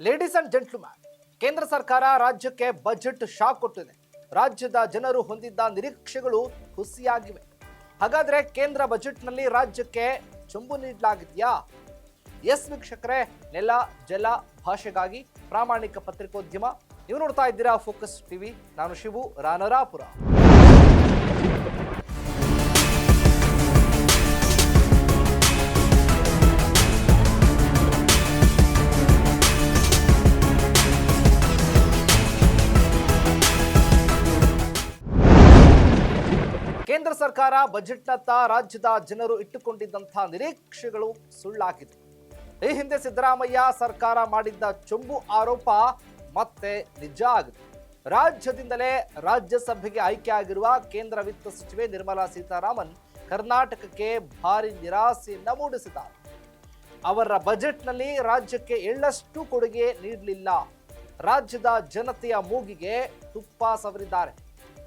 Ladies and gentleman ಕೇಂದ್ರ ಸರ್ಕಾರ ರಾಜ್ಯಕ್ಕೆ ಬಜೆಟ್ ಶಾಕ್ ಕೊಟ್ಟಿದೆ. ರಾಜ್ಯದ ಜನರು ಹೊಂದಿದ್ದ ನಿರೀಕ್ಷೆಗಳು ಹುಸಿಯಾಗಿವೆ. ಹಾಗಾದ್ರೆ ಕೇಂದ್ರ ಬಜೆಟ್ನಲ್ಲಿ ರಾಜ್ಯಕ್ಕೆ ಚೊಂಬು ನೀಡಲಾಗಿದೆಯಾ? ಎಸ್ ವೀಕ್ಷಕರೇ, ನೆಲ, ಜಲ ಭಾಷೆಗಾಗಿ ಪ್ರಾಮಾಣಿಕ ಪತ್ರಿಕೋದ್ಯಮ. ನೀವು ನೋಡ್ತಾ ಇದ್ದೀರಾ ಫೋಕಸ್ ಟಿವಿ ನಾನು ಶಿವು ರಾನರಾಪುರ. ಕೇಂದ್ರ ಸರ್ಕಾರ ಬಜೆಟ್ನತ್ತ ರಾಜ್ಯದ ಜನರು ಇಟ್ಟುಕೊಂಡಿದ್ದಂಥ ನಿರೀಕ್ಷೆಗಳು ಸುಳ್ಳಾಗಿದೆ. ಈ ಹಿಂದೆ ಸಿದ್ದರಾಮಯ್ಯ ಸರ್ಕಾರ ಮಾಡಿದ್ದ ಚೊಂಬು ಆರೋಪ ಮತ್ತೆ ನಿಜ ಆಗಿದೆ. ರಾಜ್ಯದಿಂದಲೇ ರಾಜ್ಯಸಭೆಗೆ ಆಯ್ಕೆಯಾಗಿರುವ ಕೇಂದ್ರ ವಿತ್ತ ಸಚಿವೆ ನಿರ್ಮಲಾ ಸೀತಾರಾಮನ್ ಕರ್ನಾಟಕಕ್ಕೆ ಭಾರಿ ನಿರಾಸೆಯನ್ನ ಮೂಡಿಸಿದ್ದಾರೆ. ಅವರ ಬಜೆಟ್ನಲ್ಲಿ ರಾಜ್ಯಕ್ಕೆ ಎಳ್ಳಷ್ಟು ಕೊಡುಗೆ ನೀಡಲಿಲ್ಲ. ರಾಜ್ಯದ ಜನತೆಯ ಮೂಗಿಗೆ ತುಪ್ಪ ಸವರಿದ್ದಾರೆ.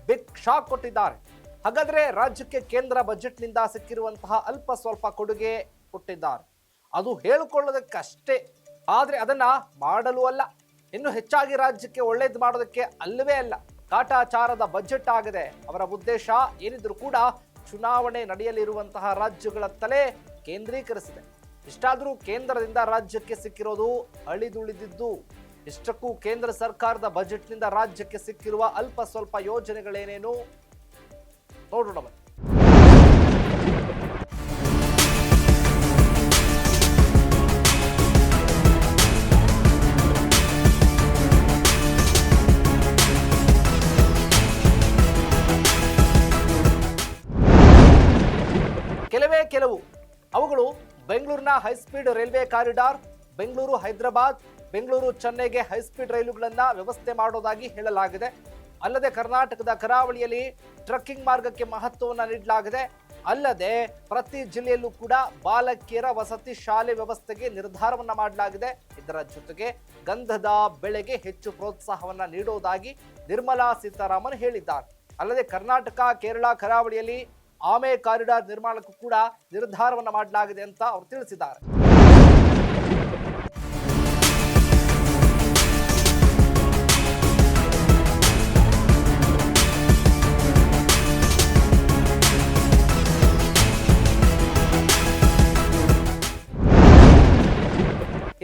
ಬಿಗ್ ಶಾಕ್ ಕೊಟ್ಟಿದ್ದಾರೆ. ಹಾಗಾದ್ರೆ ರಾಜ್ಯಕ್ಕೆ ಕೇಂದ್ರ ಬಜೆಟ್ನಿಂದ ಸಿಕ್ಕಿರುವಂತಹ ಅಲ್ಪ ಸ್ವಲ್ಪ ಕೊಡುಗೆ ಕೊಟ್ಟಿದ್ದಾರೆ. ಅದು ಹೇಳಿಕೊಳ್ಳೋದಕ್ಕಷ್ಟೇ. ಆದರೆ ಅದನ್ನ ಮಾಡಲು ಅಲ್ಲ. ಇನ್ನು ಹೆಚ್ಚಾಗಿ ರಾಜ್ಯಕ್ಕೆ ಒಳ್ಳೇದು ಮಾಡೋದಕ್ಕೆ ಅಲ್ಲವೇ ಅಲ್ಲ. ಕಾಟಾಚಾರದ ಬಜೆಟ್ ಆಗಿದೆ. ಅವರ ಉದ್ದೇಶ ಏನಿದ್ರು ಕೂಡ ಚುನಾವಣೆ ನಡೆಯಲಿರುವಂತಹ ರಾಜ್ಯಗಳ ತಲೆ ಕೇಂದ್ರೀಕರಿಸಿದೆ. ಇಷ್ಟಾದರೂ ಕೇಂದ್ರದಿಂದ ರಾಜ್ಯಕ್ಕೆ ಸಿಕ್ಕಿರೋದು ಅಳಿದುಳಿದಿದ್ದು, ಇಷ್ಟಕ್ಕೂ ಕೇಂದ್ರ ಸರ್ಕಾರದ ಬಜೆಟ್ನಿಂದ ರಾಜ್ಯಕ್ಕೆ ಸಿಕ್ಕಿರುವ ಅಲ್ಪ ಸ್ವಲ್ಪ ಯೋಜನೆಗಳೇನೇನು? ನೋಡೋಣ. ಕೆಲವೇ ಕೆಲವು ಅವುಗಳು ಬೆಂಗಳೂರಿನ high speed railway corridor, Bengaluru Hyderabad, Bengaluru ಚೆನ್ನೈಗೆ ಹೈಸ್ಪೀಡ್ ರೈಲುಗಳನ್ನು ವ್ಯವಸ್ಥೆ ಮಾಡೋದಾಗಿ ಹೇಳಲಾಗಿದೆ ಅಲ್ಲದೆ ಕರ್ನಾಟಕದ ಕರಾವಳಿಯಲ್ಲಿ ಟ್ರಕ್ಕಿಂಗ್ ಮಾರ್ಗಕ್ಕೆ ಮಹತ್ವವನ್ನು ನೀಡಲಾಗಿದೆ. ಅಲ್ಲದೆ ಪ್ರತಿ ಜಿಲ್ಲೆಯಲ್ಲೂ ಕೂಡ ಬಾಲಕಿಯರ ವಸತಿ ಶಾಲೆ ವ್ಯವಸ್ಥೆಗೆ ನಿರ್ಧಾರವನ್ನು ಮಾಡಲಾಗಿದೆ. ಇದರ ಜೊತೆಗೆ ಗಂಧದ ಬೆಳೆಗೆ ಹೆಚ್ಚು ಪ್ರೋತ್ಸಾಹವನ್ನು ನೀಡುವುದಾಗಿ ನಿರ್ಮಲಾ ಸೀತಾರಾಮನ್ ಹೇಳಿದ್ದಾರೆ. ಅಲ್ಲದೆ ಕರ್ನಾಟಕ, ಕೇರಳ ಕರಾವಳಿಯಲ್ಲಿ ಆಮೆ ಕಾರಿಡಾರ್ ನಿರ್ಮಾಣಕ್ಕೂ ಕೂಡ ನಿರ್ಧಾರವನ್ನು ಮಾಡಲಾಗಿದೆ ಅಂತ ಅವರು ತಿಳಿಸಿದ್ದಾರೆ.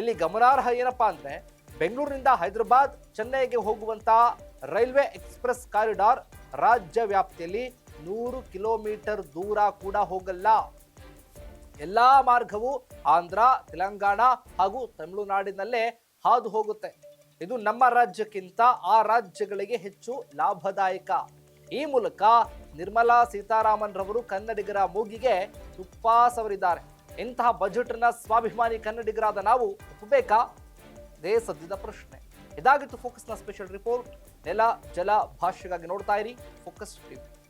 ಇಲ್ಲಿ ಗಮನಾರ್ಹ ಏನಪ್ಪಾ ಅಂದ್ರೆ ಬೆಂಗಳೂರಿನಿಂದ ಹೈದರಾಬಾದ್, ಚೆನ್ನೈಗೆ ಹೋಗುವಂತ ರೈಲ್ವೆ ಎಕ್ಸ್ಪ್ರೆಸ್ ಕಾರಿಡಾರ್ ರಾಜ್ಯ ವ್ಯಾಪ್ತಿಯಲ್ಲಿ ನೂರು ಕಿಲೋಮೀಟರ್ ದೂರ ಕೂಡ ಹೋಗಲ್ಲ. ಎಲ್ಲಾ ಮಾರ್ಗವು ಆಂಧ್ರ, ತೆಲಂಗಾಣ ಹಾಗೂ ತಮಿಳುನಾಡಿನಲ್ಲೇ ಹಾದು ಹೋಗುತ್ತೆ. ಇದು ನಮ್ಮ ರಾಜ್ಯಕ್ಕಿಂತ ಆ ರಾಜ್ಯಗಳಿಗೆ ಹೆಚ್ಚು ಲಾಭದಾಯಕ. ಈ ಮೂಲಕ ನಿರ್ಮಲಾ ಸೀತಾರಾಮನ್ ರವರು ಕನ್ನಡಿಗರ ಮೂಗಿಗೆ ತುಪ್ಪ ಇಂತಹ ಬಜೆಟ್ನ ಸ್ವಾಭಿಮಾನಿ ಕನ್ನಡಿಗರಾದ ನಾವು ಒಪ್ಪಬೇಕಾ ಇದೇ ಸದ್ಯದ ಪ್ರಶ್ನೆ. ಇದಾಗಿತ್ತು ಫೋಕಸ್ನ ಸ್ಪೆಷಲ್ ರಿಪೋರ್ಟ್. ನೆಲ, ಜಲ ಭಾಷೆಗಾಗಿ ನೋಡ್ತಾ ಇರಿ. Focus TV.